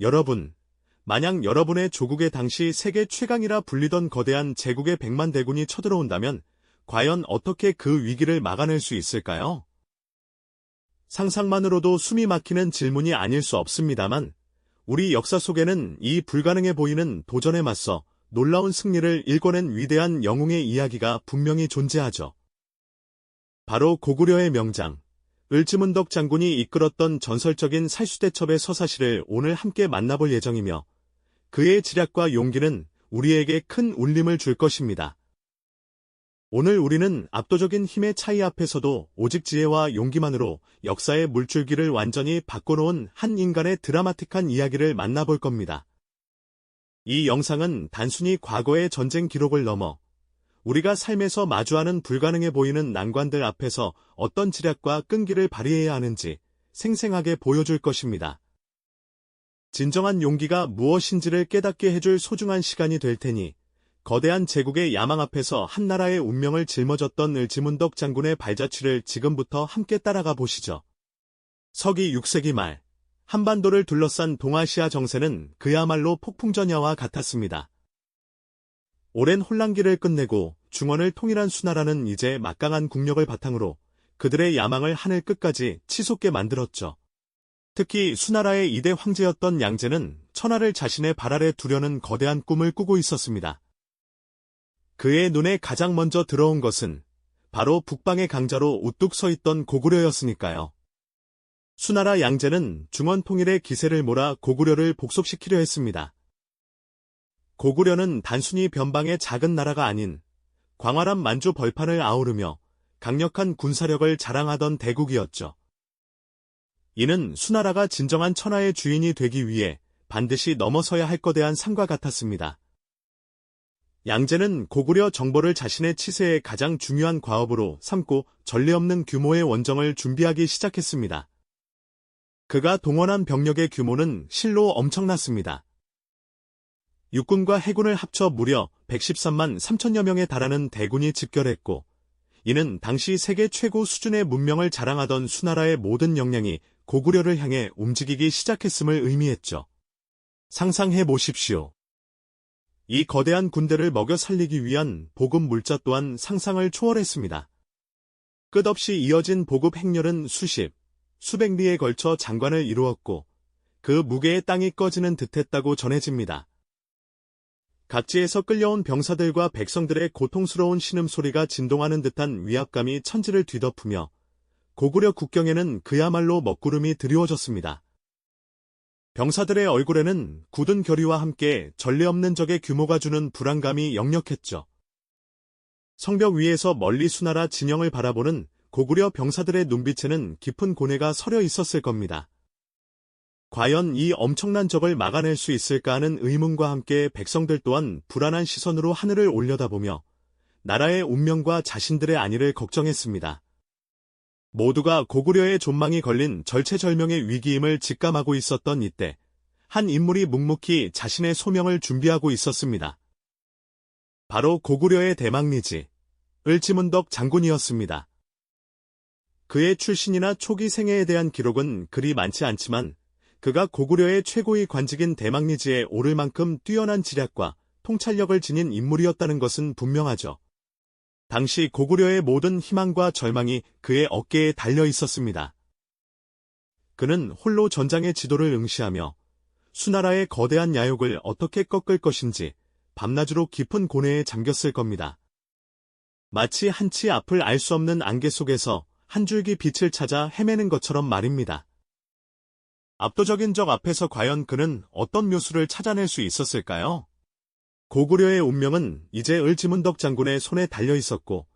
여러분, 만약 여러분의 조국의 당시 세계 최강이라 불리던 거대한 제국의 백만 대군이 쳐들어온다면 과연 어떻게 그 위기를 막아낼 수 있을까요? 상상만으로도 숨이 막히는 질문이 아닐 수 없습니다만 우리 역사 속에는 이 불가능해 보이는 도전에 맞서 놀라운 승리를 일궈낸 위대한 영웅의 이야기가 분명히 존재하죠. 바로 고구려의 명장, 을지문덕 장군이 이끌었던 전설적인 살수대첩의 서사시를 오늘 함께 만나볼 예정이며 그의 지략과 용기는 우리에게 큰 울림을 줄 것입니다. 오늘 우리는 압도적인 힘의 차이 앞에서도 오직 지혜와 용기만으로 역사의 물줄기를 완전히 바꿔놓은 한 인간의 드라마틱한 이야기를 만나볼 겁니다. 이 영상은 단순히 과거의 전쟁 기록을 넘어 우리가 삶에서 마주하는 불가능해 보이는 난관들 앞에서 어떤 지략과 끈기를 발휘해야 하는지 생생하게 보여줄 것입니다. 진정한 용기가 무엇인지를 깨닫게 해줄 소중한 시간이 될 테니 거대한 제국의 야망 앞에서 한 나라의 운명을 짊어졌던 을지문덕 장군의 발자취를 지금부터 함께 따라가 보시죠. 서기 6세기 말 한반도를 둘러싼 동아시아 정세는 그야말로 폭풍전야와 같았습니다. 오랜 혼란기를 끝내고 중원을 통일한 수나라는 이제 막강한 국력을 바탕으로 그들의 야망을 하늘 끝까지 치솟게 만들었죠. 특히 수나라의 이대 황제였던 양제는 천하를 자신의 발 아래 두려는 거대한 꿈을 꾸고 있었습니다. 그의 눈에 가장 먼저 들어온 것은 바로 북방의 강자로 우뚝 서 있던 고구려였으니까요. 수나라 양제는 중원 통일의 기세를 몰아 고구려를 복속시키려 했습니다. 고구려는 단순히 변방의 작은 나라가 아닌 광활한 만주 벌판을 아우르며 강력한 군사력을 자랑하던 대국이었죠. 이는 수나라가 진정한 천하의 주인이 되기 위해 반드시 넘어서야 할 거대한 산과 같았습니다. 양제는 고구려 정보를 자신의 치세의 가장 중요한 과업으로 삼고 전례 없는 규모의 원정을 준비하기 시작했습니다. 그가 동원한 병력의 규모는 실로 엄청났습니다. 육군과 해군을 합쳐 무려 113만 3천여 명에 달하는 대군이 집결했고, 이는 당시 세계 최고 수준의 문명을 자랑하던 수나라의 모든 역량이 고구려를 향해 움직이기 시작했음을 의미했죠. 상상해 보십시오. 이 거대한 군대를 먹여 살리기 위한 보급 물자 또한 상상을 초월했습니다. 끝없이 이어진 보급 행렬은 수십, 수백 리에 걸쳐 장관을 이루었고 그 무게의 땅이 꺼지는 듯했다고 전해집니다. 각지에서 끌려온 병사들과 백성들의 고통스러운 신음소리가 진동하는 듯한 위압감이 천지를 뒤덮으며 고구려 국경에는 그야말로 먹구름이 드리워졌습니다. 병사들의 얼굴에는 굳은 결의와 함께 전례 없는 적의 규모가 주는 불안감이 역력했죠. 성벽 위에서 멀리 수나라 진영을 바라보는 고구려 병사들의 눈빛에는 깊은 고뇌가 서려 있었을 겁니다. 과연 이 엄청난 적을 막아낼 수 있을까 하는 의문과 함께 백성들 또한 불안한 시선으로 하늘을 올려다보며 나라의 운명과 자신들의 안위를 걱정했습니다. 모두가 고구려의 존망이 걸린 절체절명의 위기임을 직감하고 있었던 이때 한 인물이 묵묵히 자신의 소명을 준비하고 있었습니다. 바로 고구려의 대망리지 을지문덕 장군이었습니다. 그의 출신이나 초기 생애에 대한 기록은 그리 많지 않지만 그가 고구려의 최고의 관직인 대망리지에 오를 만큼 뛰어난 지략과 통찰력을 지닌 인물이었다는 것은 분명하죠. 당시 고구려의 모든 희망과 절망이 그의 어깨에 달려 있었습니다. 그는 홀로 전장의 지도를 응시하며 수나라의 거대한 야욕을 어떻게 꺾을 것인지 밤낮으로 깊은 고뇌에 잠겼을 겁니다. 마치 한치 앞을 알 수 없는 안개 속에서 한 줄기 빛을 찾아 헤매는 것처럼 말입니다. 압도적인 적 앞에서 과연 그는 어떤 묘수를 찾아낼 수 있었을까요? 고구려의 운명은 이제 을지문덕 장군의 손에 달려 있었고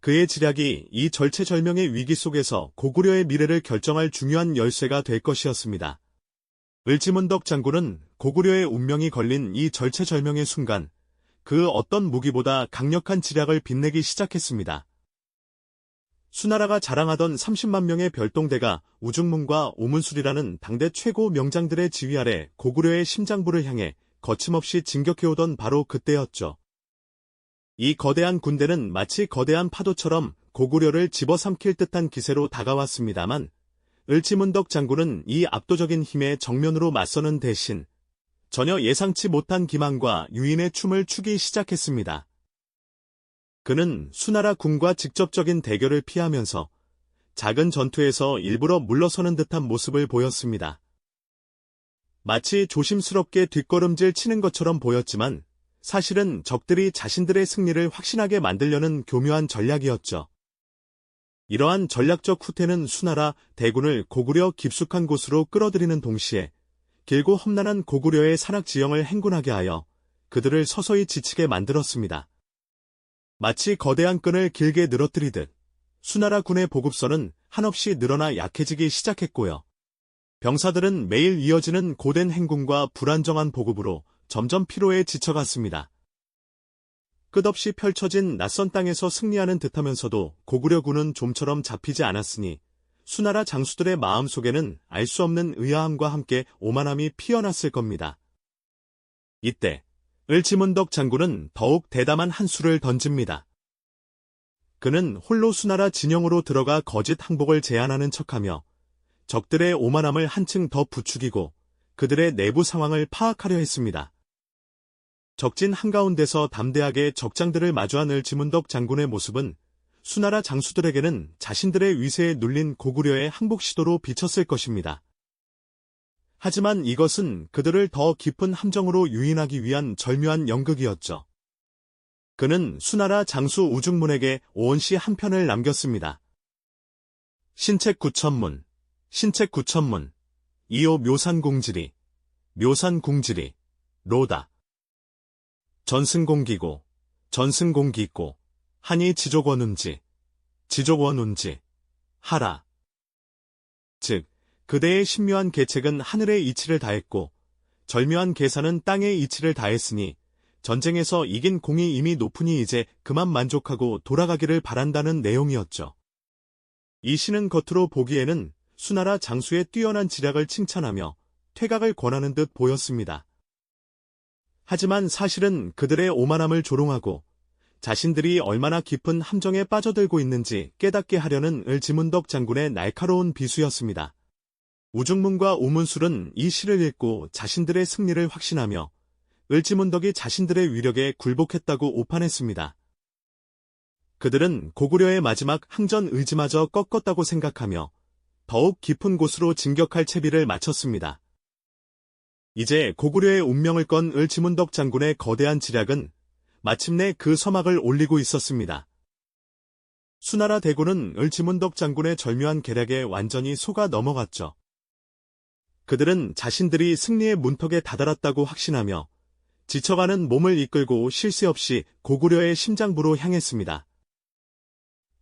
그의 지략이 이 절체절명의 위기 속에서 고구려의 미래를 결정할 중요한 열쇠가 될 것이었습니다. 을지문덕 장군은 고구려의 운명이 걸린 이 절체절명의 순간 그 어떤 무기보다 강력한 지략을 빛내기 시작했습니다. 수나라가 자랑하던 30만 명의 별동대가 우중문과 오문술이라는 당대 최고 명장들의 지휘 아래 고구려의 심장부를 향해 거침없이 진격해오던 바로 그때였죠. 이 거대한 군대는 마치 거대한 파도처럼 고구려를 집어삼킬 듯한 기세로 다가왔습니다만 을지문덕 장군은 이 압도적인 힘에 정면으로 맞서는 대신 전혀 예상치 못한 기만과 유인의 춤을 추기 시작했습니다. 그는 수나라 군과 직접적인 대결을 피하면서 작은 전투에서 일부러 물러서는 듯한 모습을 보였습니다. 마치 조심스럽게 뒷걸음질 치는 것처럼 보였지만 사실은 적들이 자신들의 승리를 확신하게 만들려는 교묘한 전략이었죠. 이러한 전략적 후퇴는 수나라 대군을 고구려 깊숙한 곳으로 끌어들이는 동시에 길고 험난한 고구려의 산악 지형을 행군하게 하여 그들을 서서히 지치게 만들었습니다. 마치 거대한 끈을 길게 늘어뜨리듯 수나라 군의 보급선은 한없이 늘어나 약해지기 시작했고요. 병사들은 매일 이어지는 고된 행군과 불안정한 보급으로 점점 피로에 지쳐갔습니다. 끝없이 펼쳐진 낯선 땅에서 승리하는 듯하면서도 고구려군은 좀처럼 잡히지 않았으니 수나라 장수들의 마음속에는 알 수 없는 의아함과 함께 오만함이 피어났을 겁니다. 이때 을지문덕 장군은 더욱 대담한 한 수를 던집니다. 그는 홀로 수나라 진영으로 들어가 거짓 항복을 제안하는 척하며 적들의 오만함을 한층 더 부추기고 그들의 내부 상황을 파악하려 했습니다. 적진 한가운데서 담대하게 적장들을 마주한 을지문덕 장군의 모습은 수나라 장수들에게는 자신들의 위세에 눌린 고구려의 항복 시도로 비쳤을 것입니다. 하지만 이것은 그들을 더 깊은 함정으로 유인하기 위한 절묘한 연극이었죠. 그는 수나라 장수 우중문에게 오온시 한 편을 남겼습니다. 신책 구천문, 신책 구천문, 이오 묘산공지리, 묘산공지리, 로다. 전승공기고, 전승공기고, 한이 지족원운지, 지족원운지, 하라. 즉, 그대의 신묘한 계책은 하늘의 이치를 다했고, 절묘한 계산은 땅의 이치를 다했으니, 전쟁에서 이긴 공이 이미 높으니 이제 그만 만족하고 돌아가기를 바란다는 내용이었죠. 이 시는 겉으로 보기에는 수나라 장수의 뛰어난 지략을 칭찬하며 퇴각을 권하는 듯 보였습니다. 하지만 사실은 그들의 오만함을 조롱하고 자신들이 얼마나 깊은 함정에 빠져들고 있는지 깨닫게 하려는 을지문덕 장군의 날카로운 비수였습니다. 우중문과 우문술은 이 시를 읽고 자신들의 승리를 확신하며 을지문덕이 자신들의 위력에 굴복했다고 오판했습니다. 그들은 고구려의 마지막 항전 의지마저 꺾었다고 생각하며 더욱 깊은 곳으로 진격할 채비를 마쳤습니다. 이제 고구려의 운명을 건 을지문덕 장군의 거대한 지략은 마침내 그 서막을 올리고 있었습니다. 수나라 대군은 을지문덕 장군의 절묘한 계략에 완전히 속아 넘어갔죠. 그들은 자신들이 승리의 문턱에 다다랐다고 확신하며 지쳐가는 몸을 이끌고 쉴 새 없이 고구려의 심장부로 향했습니다.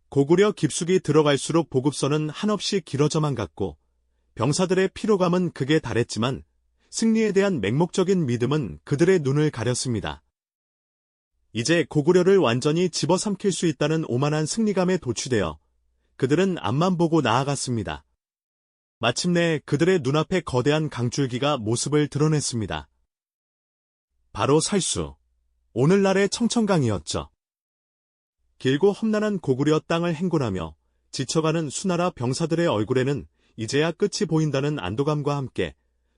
고구려 깊숙이 들어갈수록 보급선은 한없이 길어져만 갔고 병사들의 피로감은 극에 달했지만 승리에 대한 맹목적인 믿음은 그들의 눈을 가렸습니다. 이제 고구려를 완전히 집어삼킬 수 있다는 오만한 승리감에 도취되어 그들은 앞만 보고 나아갔습니다. 마침내 그들의 눈앞에 거대한 강줄기가 모습을 드러냈습니다. 바로 살수, 오늘날의 청천강이었죠. 길고 험난한 고구려 땅을 행군하며 지쳐가는 수나라 병사들의 얼굴에는 이제야 끝이 보인다는 안도감과 함께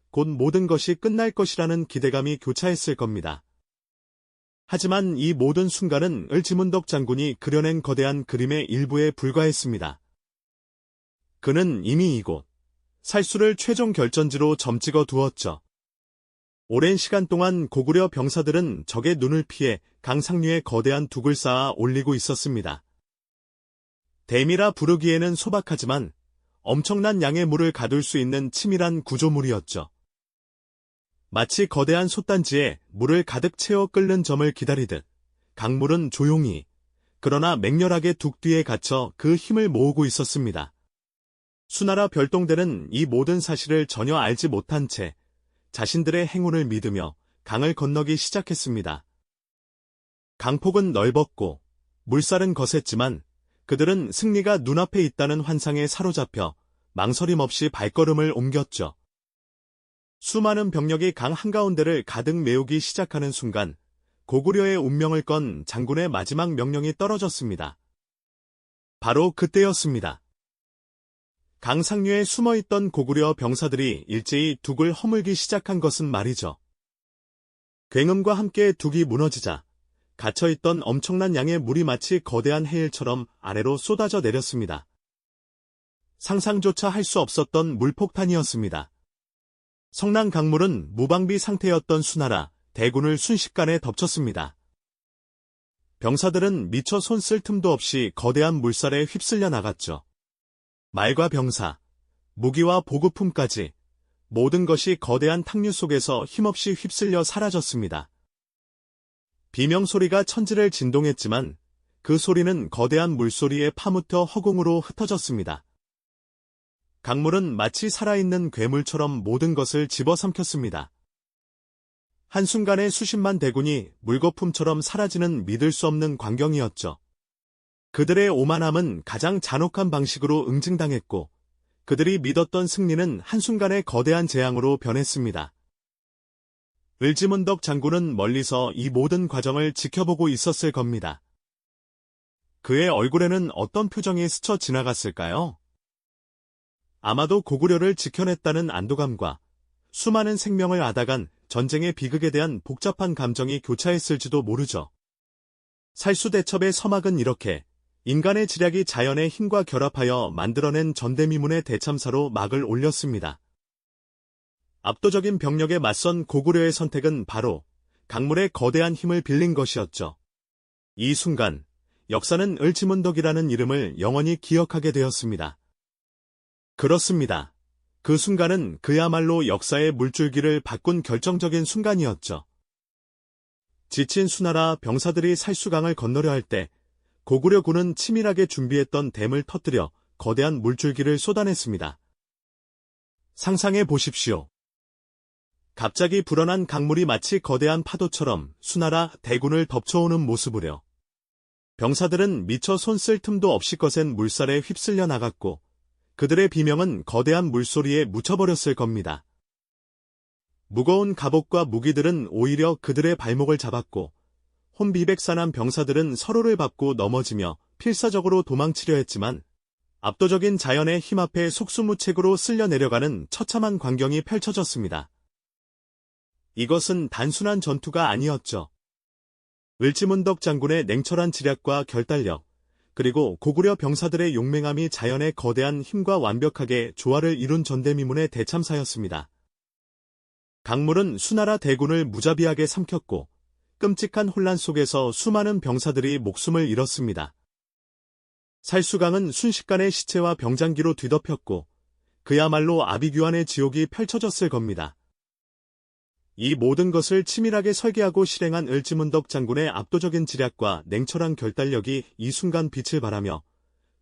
곧 모든 것이 끝날 것이라는 기대감이 교차했을 겁니다. 하지만 이 모든 순간은 을지문덕 장군이 그려낸 거대한 그림의 일부에 불과했습니다. 그는 이미 이곳 살수를 최종 결전지로 점찍어 두었죠. 오랜 시간 동안 고구려 병사들은 적의 눈을 피해 강상류에 거대한 둑을 쌓아 올리고 있었습니다. 댐이라 부르기에는 소박하지만 엄청난 양의 물을 가둘 수 있는 치밀한 구조물이었죠. 마치 거대한 솥단지에 물을 가득 채워 끓는 점을 기다리듯 강물은 조용히 그러나 맹렬하게 둑 뒤에 갇혀 그 힘을 모으고 있었습니다. 수나라 별동대는 이 모든 사실을 전혀 알지 못한 채 자신들의 행운을 믿으며 강을 건너기 시작했습니다. 강폭은 넓었고 물살은 거셌지만 그들은 승리가 눈앞에 있다는 환상에 사로잡혀 망설임 없이 발걸음을 옮겼죠. 수많은 병력이 강 한가운데를 가득 메우기 시작하는 순간 고구려의 운명을 건 장군의 마지막 명령이 떨어졌습니다. 바로 그때였습니다. 강상류에 숨어있던 고구려 병사들이 일제히 둑을 허물기 시작한 것은 말이죠. 굉음과 함께 둑이 무너지자 갇혀있던 엄청난 양의 물이 마치 거대한 해일처럼 아래로 쏟아져 내렸습니다. 상상조차 할 수 없었던 물폭탄이었습니다. 성남 강물은 무방비 상태였던 수나라 대군을 순식간에 덮쳤습니다. 병사들은 미처 손 쓸 틈도 없이 거대한 물살에 휩쓸려 나갔죠. 말과 병사, 무기와 보급품까지 모든 것이 거대한 탕류 속에서 힘없이 휩쓸려 사라졌습니다. 비명소리가 천지를 진동했지만 그 소리는 거대한 물소리에 파묻혀 허공으로 흩어졌습니다. 강물은 마치 살아있는 괴물처럼 모든 것을 집어삼켰습니다. 한순간에 수십만 대군이 물거품처럼 사라지는 믿을 수 없는 광경이었죠. 그들의 오만함은 가장 잔혹한 방식으로 응징당했고 그들이 믿었던 승리는 한순간에 거대한 재앙으로 변했습니다. 을지문덕 장군은 멀리서 이 모든 과정을 지켜보고 있었을 겁니다. 그의 얼굴에는 어떤 표정이 스쳐 지나갔을까요? 아마도 고구려를 지켜냈다는 안도감과 수많은 생명을 앗아간 전쟁의 비극에 대한 복잡한 감정이 교차했을지도 모르죠. 살수대첩의 서막은 이렇게 인간의 지략이 자연의 힘과 결합하여 만들어낸 전대미문의 대참사로 막을 올렸습니다. 압도적인 병력에 맞선 고구려의 선택은 바로 강물의 거대한 힘을 빌린 것이었죠. 이 순간 역사는 을지문덕이라는 이름을 영원히 기억하게 되었습니다. 그렇습니다. 그 순간은 그야말로 역사의 물줄기를 바꾼 결정적인 순간이었죠. 지친 수나라 병사들이 살수강을 건너려 할 때 고구려군은 치밀하게 준비했던 댐을 터뜨려 거대한 물줄기를 쏟아냈습니다. 상상해 보십시오. 갑자기 불어난 강물이 마치 거대한 파도처럼 수나라 대군을 덮쳐오는 모습으려. 병사들은 미처 손 쓸 틈도 없이 거센 물살에 휩쓸려 나갔고 그들의 비명은 거대한 물소리에 묻혀버렸을 겁니다. 무거운 갑옷과 무기들은 오히려 그들의 발목을 잡았고 혼비백산한 병사들은 서로를 밟고 넘어지며 필사적으로 도망치려 했지만 압도적인 자연의 힘 앞에 속수무책으로 쓸려 내려가는 처참한 광경이 펼쳐졌습니다. 이것은 단순한 전투가 아니었죠. 을지문덕 장군의 냉철한 지략과 결단력, 그리고 고구려 병사들의 용맹함이 자연의 거대한 힘과 완벽하게 조화를 이룬 전대미문의 대참사였습니다. 강물은 수나라 대군을 무자비하게 삼켰고 끔찍한 혼란 속에서 수많은 병사들이 목숨을 잃었습니다. 살수강은 순식간에 시체와 병장기로 뒤덮였고 그야말로 아비규환의 지옥이 펼쳐졌을 겁니다. 이 모든 것을 치밀하게 설계하고 실행한 을지문덕 장군의 압도적인 지략과 냉철한 결단력이 이 순간 빛을 발하며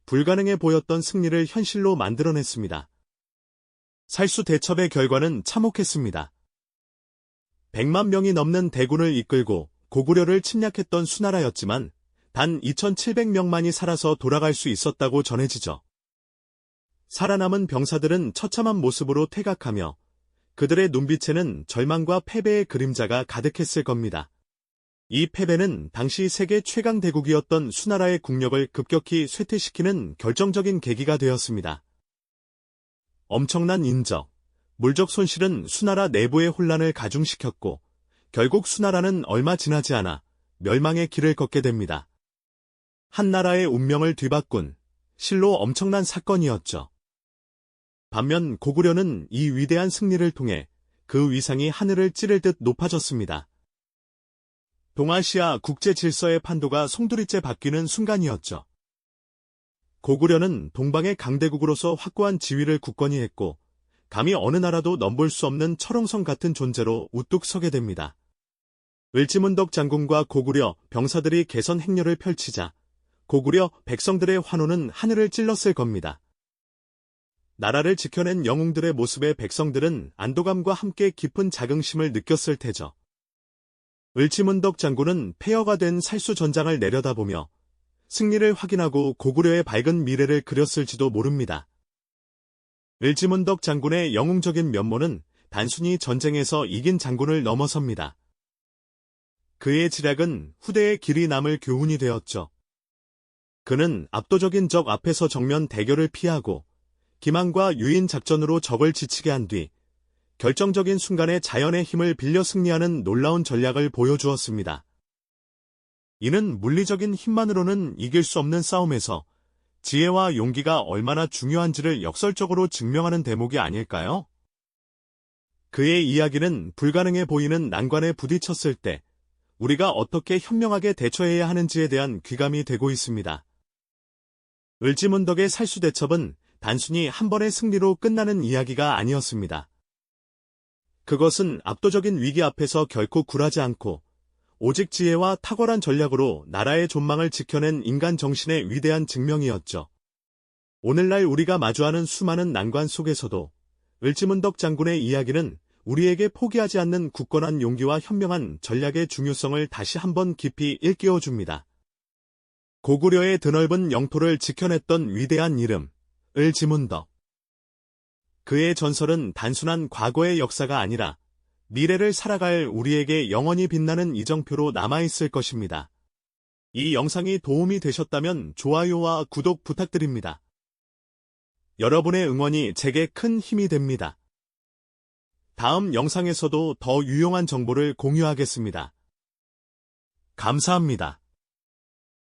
불가능해 보였던 승리를 현실로 만들어냈습니다. 살수 대첩의 결과는 참혹했습니다. 100만 명이 넘는 대군을 이끌고 고구려를 침략했던 수나라였지만 단 2,700명만이 살아서 돌아갈 수 있었다고 전해지죠. 살아남은 병사들은 처참한 모습으로 퇴각하며 그들의 눈빛에는 절망과 패배의 그림자가 가득했을 겁니다. 이 패배는 당시 세계 최강 대국이었던 수나라의 국력을 급격히 쇠퇴시키는 결정적인 계기가 되었습니다. 엄청난 인적, 물적 손실은 수나라 내부의 혼란을 가중시켰고 결국 수나라는 얼마 지나지 않아 멸망의 길을 걷게 됩니다. 한 나라의 운명을 뒤바꾼 실로 엄청난 사건이었죠. 반면 고구려는 이 위대한 승리를 통해 그 위상이 하늘을 찌를 듯 높아졌습니다. 동아시아 국제 질서의 판도가 송두리째 바뀌는 순간이었죠. 고구려는 동방의 강대국으로서 확고한 지위를 굳건히 했고 감히 어느 나라도 넘볼 수 없는 철옹성 같은 존재로 우뚝 서게 됩니다. 을지문덕 장군과 고구려 병사들이 개선 행렬을 펼치자 고구려 백성들의 환호는 하늘을 찔렀을 겁니다. 나라를 지켜낸 영웅들의 모습에 백성들은 안도감과 함께 깊은 자긍심을 느꼈을 테죠. 을지문덕 장군은 폐허가 된 살수 전장을 내려다보며 승리를 확인하고 고구려의 밝은 미래를 그렸을지도 모릅니다. 을지문덕 장군의 영웅적인 면모는 단순히 전쟁에서 이긴 장군을 넘어섭니다. 그의 지략은 후대의 길이 남을 교훈이 되었죠. 그는 압도적인 적 앞에서 정면 대결을 피하고 기만과 유인 작전으로 적을 지치게 한 뒤 결정적인 순간에 자연의 힘을 빌려 승리하는 놀라운 전략을 보여주었습니다. 이는 물리적인 힘만으로는 이길 수 없는 싸움에서 지혜와 용기가 얼마나 중요한지를 역설적으로 증명하는 대목이 아닐까요? 그의 이야기는 불가능해 보이는 난관에 부딪혔을 때 우리가 어떻게 현명하게 대처해야 하는지에 대한 귀감이 되고 있습니다. 을지문덕의 살수대첩은 단순히 한 번의 승리로 끝나는 이야기가 아니었습니다. 그것은 압도적인 위기 앞에서 결코 굴하지 않고 오직 지혜와 탁월한 전략으로 나라의 존망을 지켜낸 인간 정신의 위대한 증명이었죠. 오늘날 우리가 마주하는 수많은 난관 속에서도 을지문덕 장군의 이야기는 우리에게 포기하지 않는 굳건한 용기와 현명한 전략의 중요성을 다시 한번 깊이 일깨워 줍니다. 고구려의 드넓은 영토를 지켜냈던 위대한 이름, 을지문덕. 그의 전설은 단순한 과거의 역사가 아니라 미래를 살아갈 우리에게 영원히 빛나는 이정표로 남아있을 것입니다. 이 영상이 도움이 되셨다면 좋아요와 구독 부탁드립니다. 여러분의 응원이 제게 큰 힘이 됩니다. 다음 영상에서도 더 유용한 정보를 공유하겠습니다. 감사합니다.